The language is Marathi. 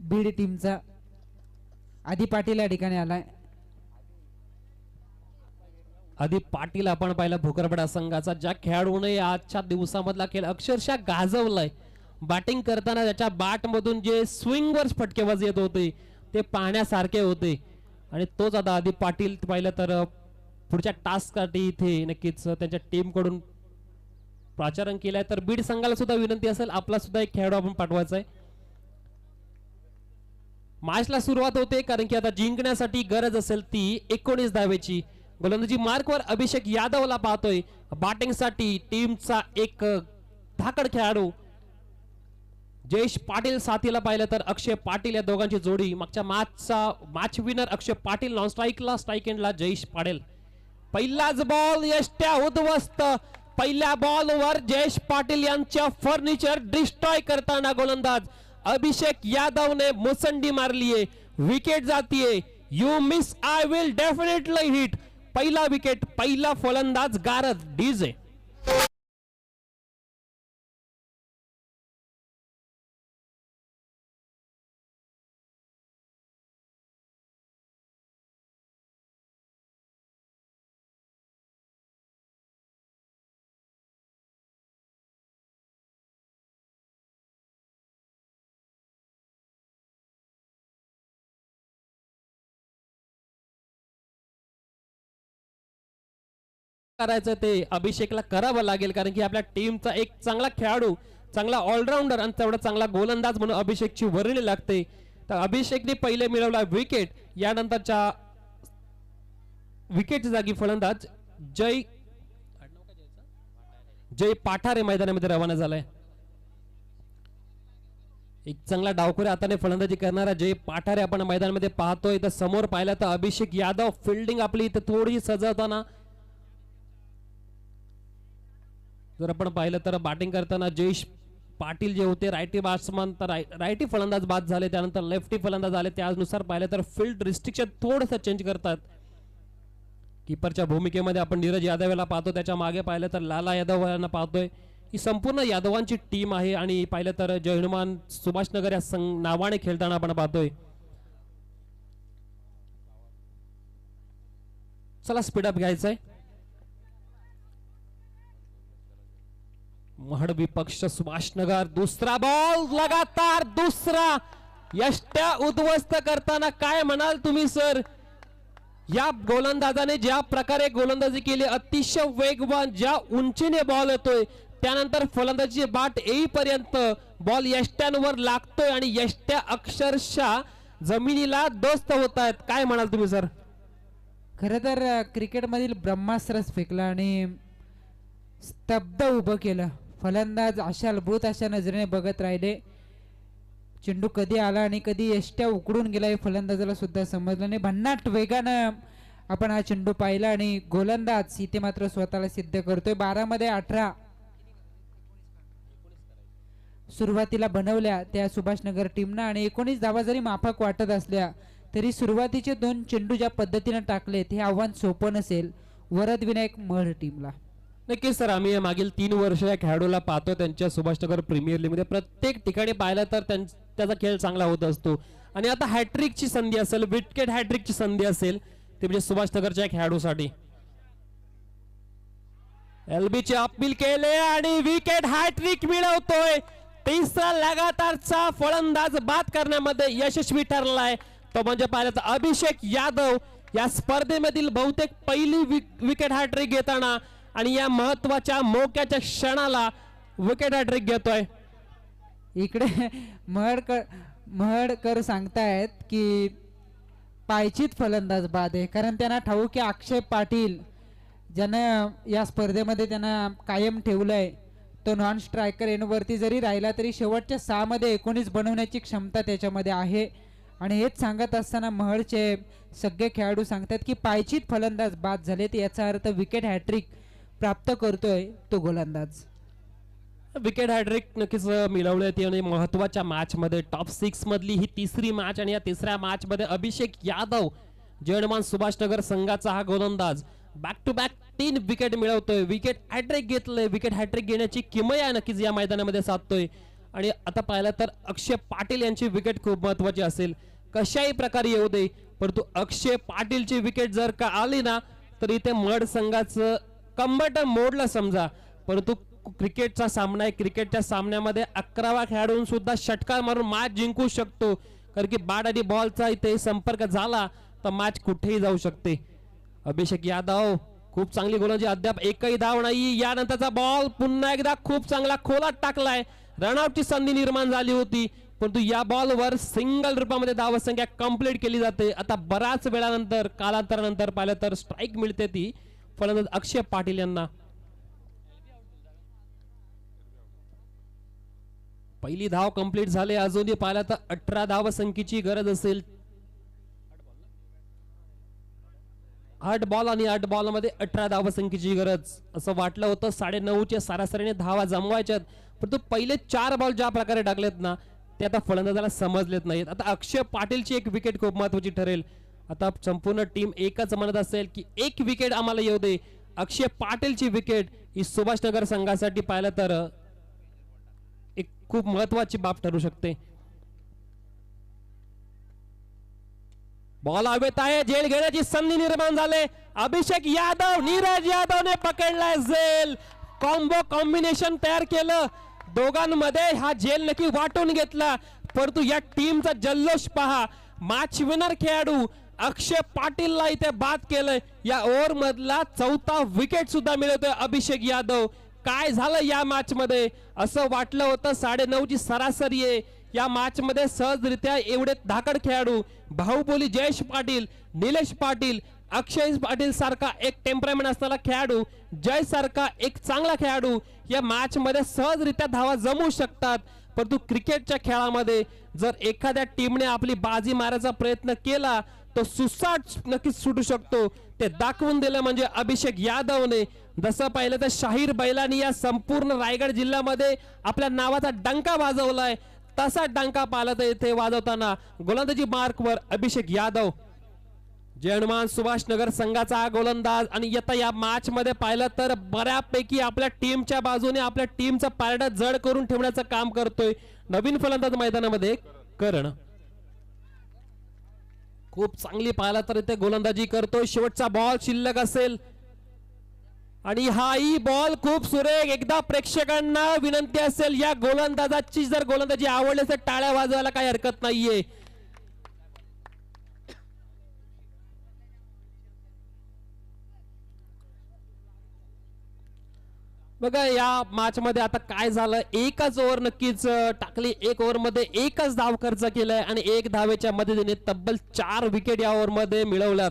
बीड टीमचा आदी पाटील या ठिकाणी आलाय. आधी पाटील आपण पाहिला भोकरपडा संघाचा ज्या खेळाडूने आजच्या दिवसामधला खेळ अक्षरशः गाजवलाय. बॅटिंग करताना त्याच्या बॅट मधून जे स्विंग वर फटकेबाज येत होते ते पाहण्यासारखे होते. आणि तोच आता आधी पाटील पाहिलं तर पुढच्या टास्कसाठी इथे नक्कीच त्यांच्या टीमकडून प्राचारण केलंय. तर बीड संघाला सुद्धा विनंती असेल आपला सुद्धा एक खेळाडू आपण पाठवायचा आहे मॅचला सुरुवात होते कारण की आता जिंकण्यासाठी गरज असेल ती एकोणीस धावेची. गोलंदाजी मार्कवर अभिषेक यादवला पाहतोय. बॅटिंगसाठी टीमचा एक धाकड खेळाडू. जयेश पाटील साथीला पाहिलं तर अक्षय पाटील या दोघांची जोडी. मागच्या मॅचचा match winner Akshay Patil non स्ट्राईकला strike एंडला जयेश पाटील. पहिलाच बॉल यष्ट्या उद्ध्वस्त. पहिल्या बॉलवर जयेश पाटील यांच्या फर्निचर डिस्ट्रॉय करताना गोलंदाज अभिषेक यादवने मुसंडी मारलीये विकेट जातीये. You miss I will definitely hit पहिला विकेट पहिला फलंदाज गारद डीजे करायचं ते अभिषेकला करावं लागेल कारण की आपल्या टीमचा एक चांगला खेळाडू चांगला ऑलराऊंडर आणि तेवढा चांगला गोलंदाज म्हणून अभिषेकची वर्णी लागते. तर अभिषेकने पहिले मिळवला विकेट यानंतरच्या विकेटच्या जागी फलंदाज जय जय पाठारे मैदानामध्ये रवाना झालाय. एक चांगला डावखोऱ्या हाताने फलंदाजी करणारा जय पाठारे आपण मैदानामध्ये पाहतोय. तर समोर पाहिला तर अभिषेक यादव फिल्डिंग आपली इथे थोडी सजवताना जर आपण पाहिलं तर बॅटिंग करताना जयेश पाटील जे होते रायटी बॅट्समन तर रायटी फलंदाज बाद झाले त्यानंतर लेफ्टी फलंदाज आले. त्यानुसार पाहिलं तर फील्ड रिस्ट्रिक्शन थोडंसं चेंज करतात. किपरच्या भूमिकेमध्ये आपण नीरज यादव याला पाहतो. त्याच्यामागे पाहिलं तर लाला यादव यांना पाहतोय. ही संपूर्ण यादवांची टीम आहे आणि पाहिलं तर जय हनुमान सुभाषनगर या संघ नावाने खेळताना आपण पाहतोय. चला स्पीडअप घ्यायचंय. महड विपक्ष सुभाषनगर दुसरा बॉल लगातार दुसरा. यष्ट्या उद्ध्वस्त करताना काय म्हणाल तुम्ही सर या गोलंदाजाने ज्या प्रकारे गोलंदाजी केली अतिशय वेगवान ज्या उंचीने बॉल येतोय त्यानंतर फलंदाजी बाट येईपर्यंत बॉल यष्ट्यांवर लागतोय आणि यष्ट्या अक्षरशः जमिनीला दोस्त होत आहेत काय म्हणाल तुम्ही सर खरं तर क्रिकेटमधील ब्रह्मास्त्रच फेकला आणि स्तब्ध उभं केलं. फलंदाज अशा अशा नजरेने बघत राहिले. चेंडू कधी आला आणि कधी एष्ट्या उकडून गेला हे फलंदाजाला सुद्धा समजलं नाही. भन्नाट वेगानं आपण हा चेंडू पाहिला आणि गोलंदाज इथे मात्र स्वतःला सिद्ध करतोय. बारामध्ये अठरा. सुरुवातीला बनवल्या त्या सुभाषनगर टीमनं आणि एकोणीस धावा जरी माफक वाटत असल्या तरी सुरुवातीचे दोन चेंडू ज्या पद्धतीनं टाकलेत हे आव्हान सोपं नसेल. वरद विनायक मळ टीमला. नक्कीच सर आम्ही या मागील तीन वर्ष या खेळाडूला पाहतो. त्यांच्या सुभाषनगर प्रीमियर लीगमध्ये प्रत्येक ठिकाणी पाहिलं तर त्याचा खेळ चांगला होत असतो. आणि आता हॅट्रिकची संधी असेल विटकेट हॅट्रिकची संधी असेल ते म्हणजे सुभाषनगरच्या या खेळाडूसाठी. एलबीचे अपील केले आणि विकेट हॅट्रिक मिळवतोय. तिसरा लगातारचा फलंदाज बाद करण्यामध्ये यशस्वी ठरलाय. तो म्हणजे पाहिलं तर अभिषेक यादव. या स्पर्धेमधील बहुतेक पहिली विकेट हॅट्रिक घेताना आणि या महत्त्वाच्या मोक्याच्या क्षणाला विकेट हॅट्रिक घेतोय. इकडे महडकर महडकर सांगतायत की पायचीत फलंदाज बाद आहे. कारण त्यांना ठाऊक की अक्षय पाटील ज्यानं या स्पर्धेमध्ये त्यांना कायम ठेवलंय तो नॉन स्ट्रायकर एनवरती जरी राहिला तरी शेवटच्या सहामध्ये एकोणीस बनवण्याची क्षमता त्याच्यामध्ये आहे. आणि हेच सांगत असताना महडचे सगळे खेळाडू सांगतात की पायचीत फलंदाज बाद झालेत. याचा अर्थ विकेट हॅट्रिक प्राप्त करतोय तो गोलंदाज. विकेट हॅड्रिक नक्कीच मिळवले होते आणि महत्त्वाच्या मॅच मध्ये टॉप सिक्स मधली ही तिसरी मॅच आणि या तिसऱ्या मॅच मध्ये अभिषेक यादव जयनमान सुभाषनगर संघाचा हा गोलंदाज. बॅक टू बॅक तीन विकेट मिळवतोय. विकेट हॅट्रिक घेतलंय. विकेट हॅट्रिक घेण्याची किमया नक्कीच या मैदानामध्ये साधतोय. आणि आता पाहिलं तर अक्षय पाटील यांची विकेट खूप महत्वाची असेल. कशाही प्रकारे येऊ दे परंतु अक्षय पाटीलची विकेट जर का आली ना तर इथे मड संघाचं कंबट मोडलं समजा. परंतु क्रिकेटचा सामना आहे. क्रिकेटच्या सामन्यामध्ये अकरावा खेळाडून सुद्धा षटकार मारून मॅच जिंकू शकतो. कारण की बॅट आणि बॉलचा इथे संपर्क झाला तर मॅच कुठेही जाऊ शकते. अभिषेक यादव खूप चांगली गोलंदाजी अद्याप एकही धाव नाही. यानंतरचा बॉल पुन्हा एकदा खूप चांगला खोलात टाकलाय. रनआउटची संधी निर्माण झाली होती. परंतु या बॉलवर सिंगल रूपामध्ये धावसंख्या कंप्लीट केली जाते. आता बराच वेळानंतर कालांतरानंतर पाहिलं तर स्ट्राईक मिळते ती. फलंदाज अक्षय पाटील यांना. पहिली धाव कंप्लीट झाली. अजूनही पाहिलं तर अठरा धावसंख्येची गरज असेल. आठ बॉल आणि आठ बॉलमध्ये अठरा धावसंख्येची गरज. असं वाटलं होतं. साडे नऊच्या सरासरीने धावा जमवायच्यात. परंतु पहिले चार बॉल ज्या प्रकारे टाकलेत ना ते आता फलंदाजाला समजलेत नाहीत. आता अक्षय पाटीलची एक विकेट खूप महत्वाची ठरेल. आता संपूर्ण टीम एकच म्हणत असेल की एक विकेट आम्हाला येऊ दे. अक्षय पाटीलची विकेट ही सुभाषनगर संघासाठी पाहिलं तर एक खूप महत्वाची बाब ठरू शकते. बॉल हवेत आहे जेल घेण्याची संधी निर्माण झाले. अभिषेक यादव नीरज यादवने पकडलाय झेल कॉम्बो कॉम्बिनेशन तयार केलं. दोघांमध्ये हा जेल नक्की वाटून घेतला. परंतु या टीमचा जल्लोष पहा. मॅच विनर खेळाडू अक्षय पाटीलला इथे बाद केलंय. या ओव्हर मधला चौथा विकेट सुद्धा मिळवतोय अभिषेक यादव. काय झालं या मॅच मध्ये असं वाटलं होतं साडे ची सरासरी आहे. या मॅच मध्ये सहजरित्या एवढे धाकड खेळाडू भाऊबोली जयेश पाटील निलेश पाटील अक्षय पाटील सारखा एक टेम्परामेंट असणारा खेळाडू जय सारखा एक चांगला खेळाडू या मॅच मध्ये सहजरित्या धावा जमू शकतात. परंतु क्रिकेटच्या खेळामध्ये जर एखाद्या टीमने आपली बाजी मारायचा प्रयत्न केला तो सुसाट नक्कीच सुटू शकतो. ते दाखवून दिलं म्हणजे अभिषेक यादवने. जसं पाहिलं तर शाहीर बैलांनी या संपूर्ण रायगड जिल्ह्यामध्ये आपल्या नावाचा डंका वाजवलाय. तसा डंका पाहिला तर इथे वाजवताना गोलंदाजी मार्कवर अभिषेक यादव. जय हनुमान सुभाष नगर संघाचा हा गोलंदाज आणि येता या मॅच मध्ये पाहिलं तर बऱ्यापैकी आपल्या टीमच्या बाजूने आपल्या टीमचा पारडा जड करून ठेवण्याचं काम करतोय. नवीन फलंदाज मैदानामध्ये करण. खूप चांगली पाहिला तर इथे गोलंदाजी करतोय. शेवटचा बॉल शिल्लक असेल. आणि हाही बॉल खूप सुरेख एकदा प्रेक्षकांना विनंती असेल. या गोलंदाजाची जर गोलंदाजी आवडली असेल टाळ्या वाजवायला काही हरकत नाहीये. बघा या मॅच मध्ये आता काय झालं? एकच ओव्हर नक्कीच टाकली. एक ओव्हरमध्ये एकच धाव खर्च केलाय आणि एक धावेच्या मदतीने तब्बल चार विकेट या ओव्हरमध्ये मिळवल्यात